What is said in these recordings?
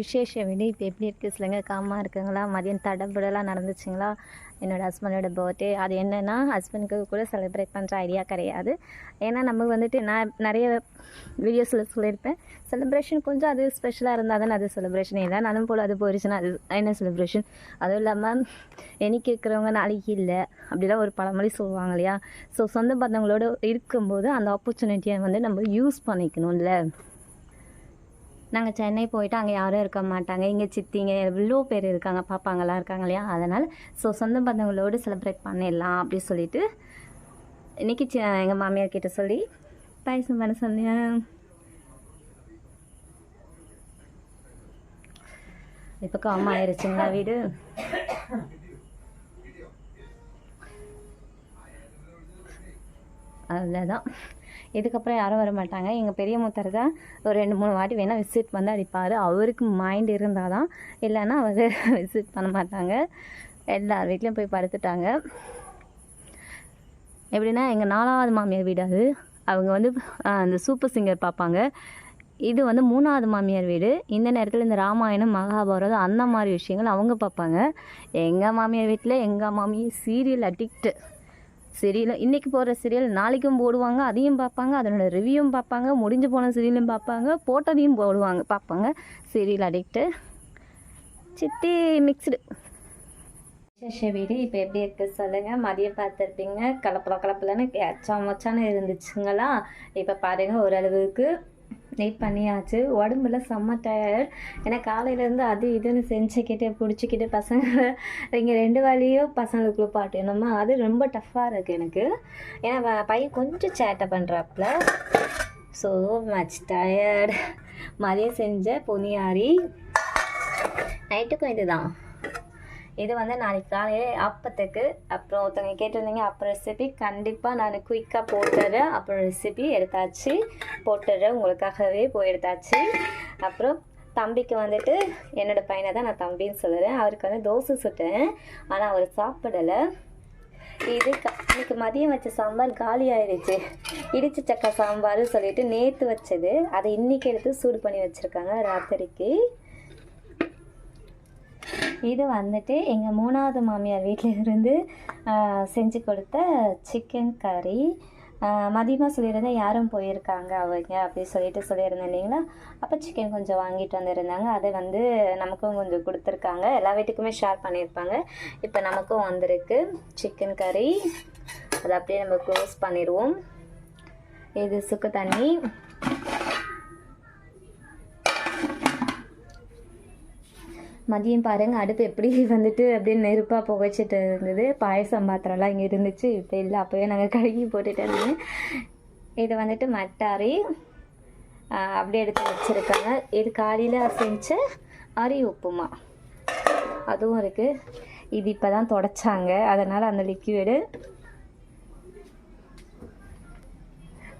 விசேஷ வினி இப்போ எப்படி இருக்குது சொல்லுங்க காமாக இருக்குங்களா? மதியம் தடபுடலாம் நடந்துச்சுங்களா? என்னோடய ஹஸ்பண்டோட பர்த்டே அது என்னென்னா ஹஸ்பண்டுக்கு கூட செலிப்ரேட் பண்ணுற ஐடியா கிடையாது. ஏன்னா நமக்கு வந்துட்டு நான் நிறைய வீடியோஸில் சொல்லியிருப்பேன். செலிப்ரேஷன் கொஞ்சம் அது ஸ்பெஷலாக இருந்தால் தானே அது செலிப்ரேஷன் எல்லாம் போல் அது போயிடுச்சுன்னா அது என்ன செலிப்ரேஷன் அதுவும் இல்லாமல் என்னைக்கு இருக்கிறவங்க நாளைக்கு இல்லை. அப்படிலாம் ஒரு பழமொழி சொல்லுவாங்க இல்லையா? ஸோ சொந்த பந்தங்களோடு இருக்கும்போது அந்த ஆப்பர்ச்சுனிட்டியை வந்து நம்ம யூஸ் பண்ணிக்கணும்ல. நாங்கள் சென்னை போயிட்டு அங்கே யாரும் இருக்க மாட்டாங்க. இங்கே சித்திங்க எவ்வளோ பேர் இருக்காங்க பாப்பாங்கலாம் இருக்காங்க இல்லையா? அதனால் ஸோ சொந்த பந்தங்களோடு செலிப்ரேட் பண்ணிடலாம் அப்படி சொல்லிட்டு இன்றைக்கி எங்கள் மாமியார் கிட்ட சொல்லி பாயசம் பண்ண சொன்னேன். இப்போ காம் ஆயிடுச்சுங்களா வீடு? அவ்வளோதான் இதுக்கப்புறம் யாரும் வர மாட்டாங்க. எங்கள் பெரிய மூத்தர் தான் ஒரு ரெண்டு மூணு வாட்டி வேணால் விசிட் வந்து அடிப்பார். அவருக்கு மைண்ட் இருந்தால் தான் இல்லைன்னா அவர் விசிட் பண்ண மாட்டாங்க. எல்லார் வீட்லேயும் போய் படுத்துட்டாங்க. எப்படின்னா எங்கள் நாலாவது மாமியார் வீடு அது. அவங்க வந்து அந்த சூப்பர் சிங்கர் பார்ப்பாங்க. இது வந்து மூணாவது மாமியார் வீடு. இந்த நேரத்தில் இந்த ராமாயணம் மகாபாரதம் அந்த மாதிரி விஷயங்கள் அவங்க பார்ப்பாங்க. எங்கள் மாமியார் வீட்டில் எங்கள் மாமி சீரியல் அடிக்ட்டு சீரியலும் இன்றைக்கி போடுற சீரியல் நாளைக்கும் போடுவாங்க அதையும் பார்ப்பாங்க அதனோட ரிவ்யூவும் பார்ப்பாங்க முடிஞ்சு போன சீரியலும் பார்ப்பாங்க போட்டதையும் போடுவாங்க பார்ப்பாங்க. சீரியல் அடிக்ட்டு சித்தி மிக்சடு விசேஷ வீடு இப்போ எப்படி இருக்குது சொல்லுங்கள் மதியம் பார்த்துருப்பீங்க. கலப்பல கலப்பலன்னு எச்சா மச்சான்னு இருந்துச்சுங்களா? இப்போ பாருங்கள் ஓரளவுக்கு நீட் பண்ணியாச்சு. உடம்புல செம்ம டயர்ட் ஏன்னா காலையிலேருந்து அது இதுன்னு செஞ்சுக்கிட்டு பிடிச்சிக்கிட்டு பசங்க இங்கே ரெண்டு வேலையும் பசங்களுக்கு குளிப்பாட்டணுமா அது ரொம்ப டஃப்பாக இருக்குது எனக்கு. ஏன்னா வ- பையன் கொஞ்சம் சேட்டை பண்ணுறாப்புல ஸோ மச் டயர்ட் மதியம் செஞ்ச பொனியாரி. நைட்டுக்கும் இதுதான். இது வந்து நாளைக்கு காலையில் அப்பத்துக்கு. அப்புறம் ஒருத்தவங்க கேட்டிருந்தீங்க அப்புறம் ரெசிபி கண்டிப்பாக நான் குயிக்காக போட்டுறேன். அப்புறம் ரெசிபி எடுத்தாச்சு. போட்டுறேன். உங்களுக்காகவே போய் எடுத்தாச்சு அப்புறம் தம்பிக்கு வந்துட்டு என்னோட பையனை தான் நான் தம்பின்னு சொல்லுறேன். அவருக்கு வந்து தோசை சுட்டேன். ஆனால் அவர் சாப்பிடலை. இது க- இன்னைக்கு மதியம் வச்ச சாம்பார் காலி ஆயிடுச்சு. இடிச்ச சக்கா சாம்பார் சொல்லிட்டு நேற்று வச்சது. அதை இன்னைக்கு எடுத்து சூடு பண்ணி வச்சுருக்காங்க ராத்திரிக்கு. இது வந்துட்டு எங்கள் மூணாவது மாமியார் வீட்டில் இருந்து செஞ்சு கொடுத்த சிக்கன் கறி மதியமாக சொல்லியிருந்தேன் யாரும் போயிருக்காங்க அவங்க அப்படி சொல்லிட்டு சொல்லியிருந்தேன் இல்லைங்களா? அப்போ சிக்கன் கொஞ்சம் வாங்கிட்டு வந்திருந்தாங்க. அதை வந்து நமக்கும் கொஞ்சம் கொடுத்துருக்காங்க. எல்லா வீட்டுக்குமே ஷேர் பண்ணியிருப்பாங்க. இப்போ நமக்கும் வந்திருக்கு சிக்கன் கறி அதை அப்படியே நம்ம க்ளோஸ் பண்ணிடுவோம். இது சுக்கு தண்ணி. மதியம் பாருங்க அடுப்பு எப்படி வந்துட்டு அப்படியே நெருப்பாக புகைச்சிட்டு இருந்தது. பாயசம் பாத்திரம்லாம் இங்கே இருந்துச்சு இப்போ இல்லை அப்போவே நாங்கள் கழுகி போட்டுட்டு இருந்தோம் இது வந்துட்டு மட்டாரி. அப்படியே எடுத்து வச்சுருக்காங்க. இது காலையில் செஞ்ச அரி உப்புமா. அதுவும் இருக்குது இது இப்போ தான் தொடச்சாங்க. அதனால் அந்த லிக்விடு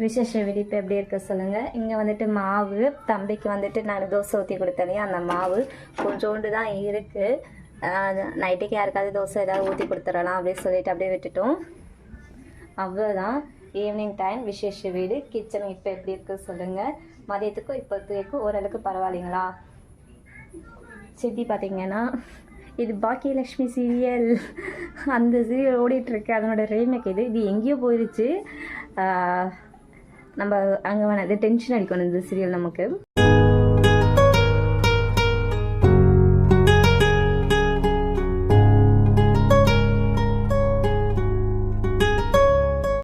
விசேஷ விழிப்பு எப்படி இருக்க சொல்லுங்கள் இங்கே வந்துட்டு மாவு தம்பிக்கு வந்துட்டு நான் தோசை ஊற்றி கொடுத்தேன் அந்த மாவு கொஞ்சோண்டு தான் இருக்குது நைட்டுக்கு யாருக்காவது தோசை ஏதாவது ஊற்றி கொடுத்துடலாம் அப்படின்னு சொல்லிட்டு அப்படியே விட்டுட்டோம். அவ்வளோதான் ஈவினிங் டைம் விசேஷ வீடு கிச்சன் இப்போ எப்படி இருக்கு சொல்லுங்கள் மதியத்துக்கும் இப்போதைக்கும் ஓரளவுக்கு பரவாயில்லைங்களா? சித்தி பார்த்தீங்கன்னா இது பாக்கியலக்ஷ்மி சீரியல் அந்த சீரியல் ஓடிட்டுருக்கு அதனோட ரீமேக் இது. இது எங்கேயோ போயிருச்சு. நம்ம அங்கே வேணாம். இது டென்ஷன் அடிக்கணும் இந்த சீரியல் நமக்கு.